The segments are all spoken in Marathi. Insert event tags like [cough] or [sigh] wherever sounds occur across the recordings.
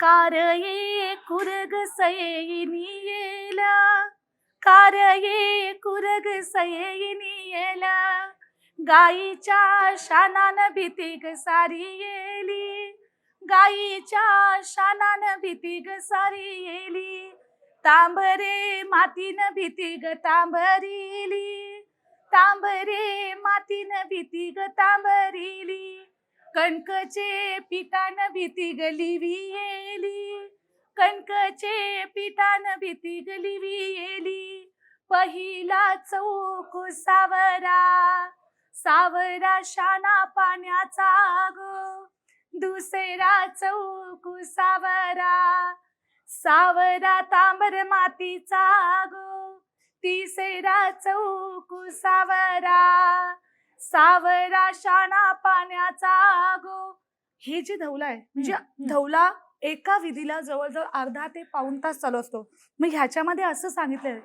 कारये कुरग सयेनी येला कारये कुरग सयेनी येला गाईच्या शानान भीती ग सारी येली गाईच्या शानान भीती ग सारी येली तांबरे मातीन भीती ग तांबरिली तांबरे मातीन भीती ग तांबरिली कणकचे पिठान भीती गलिवी येली कणकचे पिठान भीती गलिवी येली पहिला चौक सावरा. सावरा शाना पाण्याचा गो दुसरा चौक सावरा. सावरा तांबर मातीचा गो तिसरा चौक सावरा. सावरा शाणा पाण्याचा गो हे जे धवला आहे म्हणजे. धवला एका विधीला जवळजवळ अर्धा ते पाऊण तास चालू असतो. मग ह्याच्यामध्ये असं सांगितलंय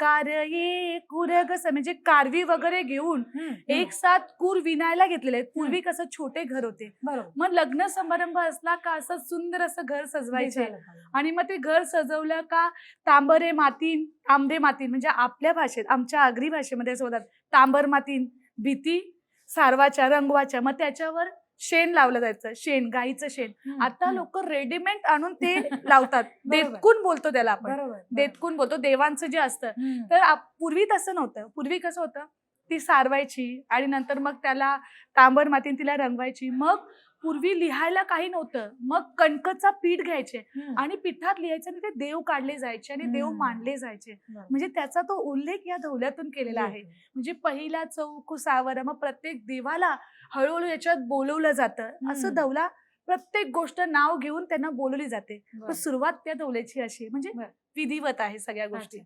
कार ये कुरगस म्हणजे कारवी वगैरे घेऊन एक साथ कूर विणायला घेतलेले पूर्वी कसं छोटे घर होते. मग लग्न समारंभ असला का असं सुंदर असं घर सजवायचे. आणि मग ते घर सजवलं का तांबरे मातीन तांबे मातीन म्हणजे आपल्या भाषेत आमच्या आगरी भाषेमध्ये असं होतात तांबर मातीन. भीती सारवाच्या रंगवाच्या मग त्याच्यावर शेण लावलं जायचं. शेण गाईचं शेण. आता. लोक रेडीमेड आणून ते [laughs] लावतात. देतकून बोलतो त्याला आपण. देतकून बोलतो. देवांचं जे असतं. तर पूर्वी तसं नव्हतं. पूर्वी कसं होतं? ती सारवायची आणि नंतर मग त्याला तांबर मातीन तिला रंगवायची मग पूर्वी लिहायला काही नव्हतं मग कणकचा पीठ घ्यायचे. आणि पिठात लिहायचे आणि ते देव काढले जायचे आणि देव. मांडले जायचे. म्हणजे त्याचा तो उल्लेख या धवल्यातून केलेला आहे. म्हणजे पहिला चौक सावर मग प्रत्येक देवाला हळूहळू याच्यात बोलवलं जातं असं. धवला प्रत्येक गोष्ट नाव घेऊन त्यांना बोलवली जाते. सुरुवात त्या धवल्याची अशी. म्हणजे. विधिवत आहे सगळ्या गोष्टी.